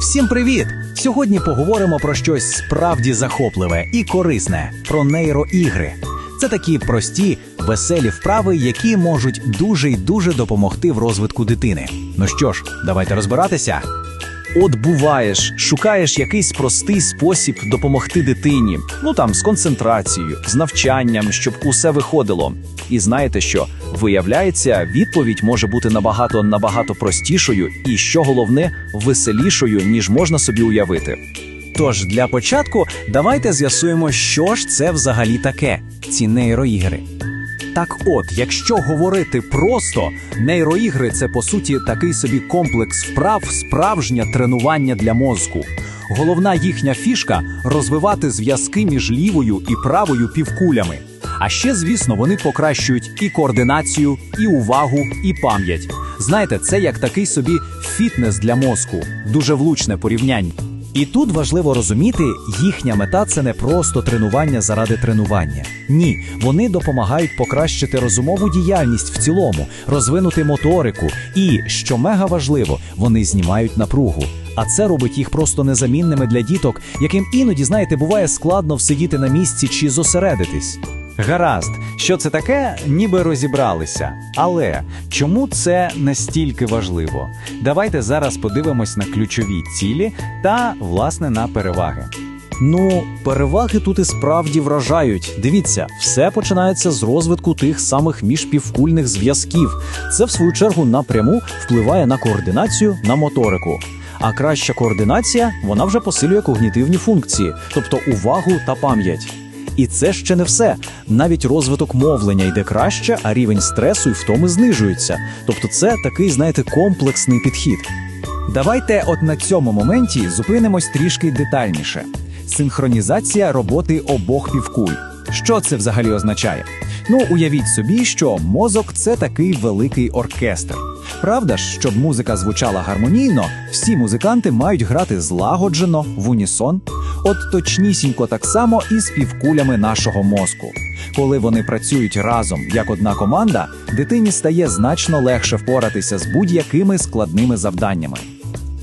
Всім привіт! Сьогодні поговоримо про щось справді захопливе і корисне про нейроігри. Це такі прості, веселі вправи, які можуть дуже й дуже допомогти в розвитку дитини. Ну що ж, давайте розбиратися. От буваєш, шукаєш якийсь простий спосіб допомогти дитині, ну там з концентрацією, з навчанням, щоб усе виходило. І знаєте що? Виявляється, відповідь може бути набагато набагато простішою і, що головне, веселішою, ніж можна собі уявити. Тож для початку давайте з'ясуємо, що ж це взагалі таке ці нейроігри. Так от, якщо говорити просто, нейроігри це по суті такий собі комплекс вправ, справжнє тренування для мозку. Головна їхня фішка розвивати зв'язки між лівою і правою півкулями. А ще, звісно, вони покращують і координацію, і увагу, і пам'ять. Знаєте, це як такий собі фітнес для мозку, дуже влучне порівняння. І тут важливо розуміти, їхня мета це не просто тренування заради тренування. Ні, вони допомагають покращити розумову діяльність в цілому, розвинути моторику, і, що мега важливо, вони знімають напругу. А це робить їх просто незамінними для діток, яким іноді, знаєте, буває складно всидіти на місці чи зосередитись. Гаразд, що це таке, ніби розібралися. Але чому це настільки важливо? Давайте зараз подивимось на ключові цілі та, власне, на переваги. Ну, переваги тут і справді вражають. Дивіться, все починається з розвитку тих самих міжпівкульних зв'язків. Це, в свою чергу, напряму впливає на координацію, на моторику. А краща координація вона вже посилює когнітивні функції, тобто увагу та пам'ять. І це ще не все. Навіть розвиток мовлення йде краще, а рівень стресу і втоми знижується. Тобто, це такий, знаєте, комплексний підхід. Давайте от на цьому моменті зупинимось трішки детальніше. Синхронізація роботи обох півкуль. Що це взагалі означає? Ну, уявіть собі, що мозок це такий великий оркестр. Правда ж, щоб музика звучала гармонійно, всі музиканти мають грати злагоджено в унісон. От точнісінько так само і з півкулями нашого мозку. Коли вони працюють разом як одна команда, дитині стає значно легше впоратися з будь-якими складними завданнями.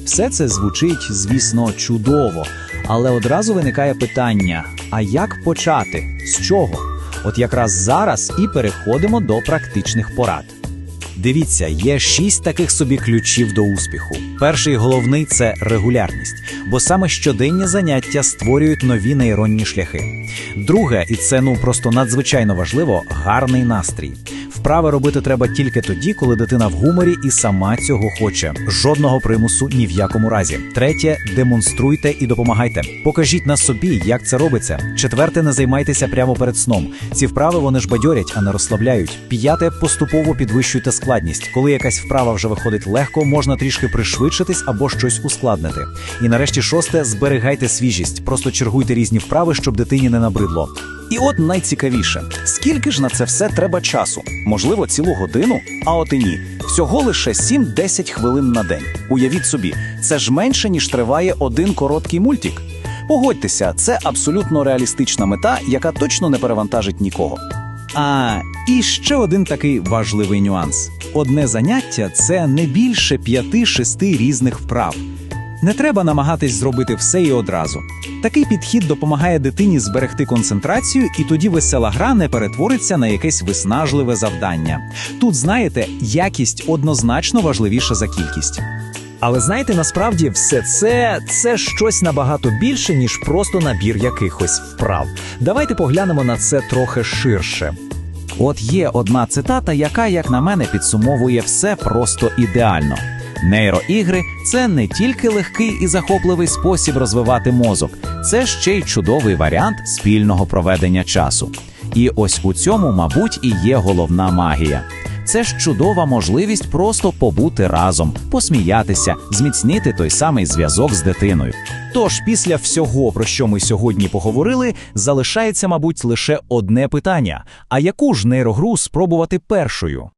Все це звучить, звісно, чудово, але одразу виникає питання: а як почати? З чого? От якраз зараз і переходимо до практичних порад. Дивіться, є шість таких собі ключів до успіху. Перший головний це регулярність, бо саме щоденні заняття створюють нові нейронні шляхи. Друге, і це ну просто надзвичайно важливо, гарний настрій. Вправи робити треба тільки тоді, коли дитина в гуморі і сама цього хоче. Жодного примусу ні в якому разі. Третє демонструйте і допомагайте. Покажіть на собі, як це робиться. Четверте, не займайтеся прямо перед сном. Ці вправи вони ж бадьорять, а не розслабляють. П'яте поступово підвищуйте складність. Коли якась вправа вже виходить легко, можна трішки пришвидшитись або щось ускладнити. І нарешті шосте зберігайте свіжість. Просто чергуйте різні вправи, щоб дитині не набридло. І от найцікавіше, скільки ж на це все треба часу? Можливо, цілу годину? А от і ні. Всього лише 7-10 хвилин на день. Уявіть собі, це ж менше, ніж триває один короткий мультик. Погодьтеся, це абсолютно реалістична мета, яка точно не перевантажить нікого. А і ще один такий важливий нюанс: одне заняття це не більше 5-6 різних вправ. Не треба намагатись зробити все і одразу. Такий підхід допомагає дитині зберегти концентрацію, і тоді весела гра не перетвориться на якесь виснажливе завдання. Тут, знаєте, якість однозначно важливіша за кількість. Але знаєте, насправді все це це щось набагато більше, ніж просто набір якихось вправ. Давайте поглянемо на це трохи ширше. От є одна цитата, яка, як на мене, підсумовує все просто ідеально. Нейроігри це не тільки легкий і захопливий спосіб розвивати мозок, це ще й чудовий варіант спільного проведення часу. І ось у цьому, мабуть, і є головна магія. Це ж чудова можливість просто побути разом, посміятися, зміцнити той самий зв'язок з дитиною. Тож, після всього, про що ми сьогодні поговорили, залишається, мабуть, лише одне питання: а яку ж нейрогру спробувати першою?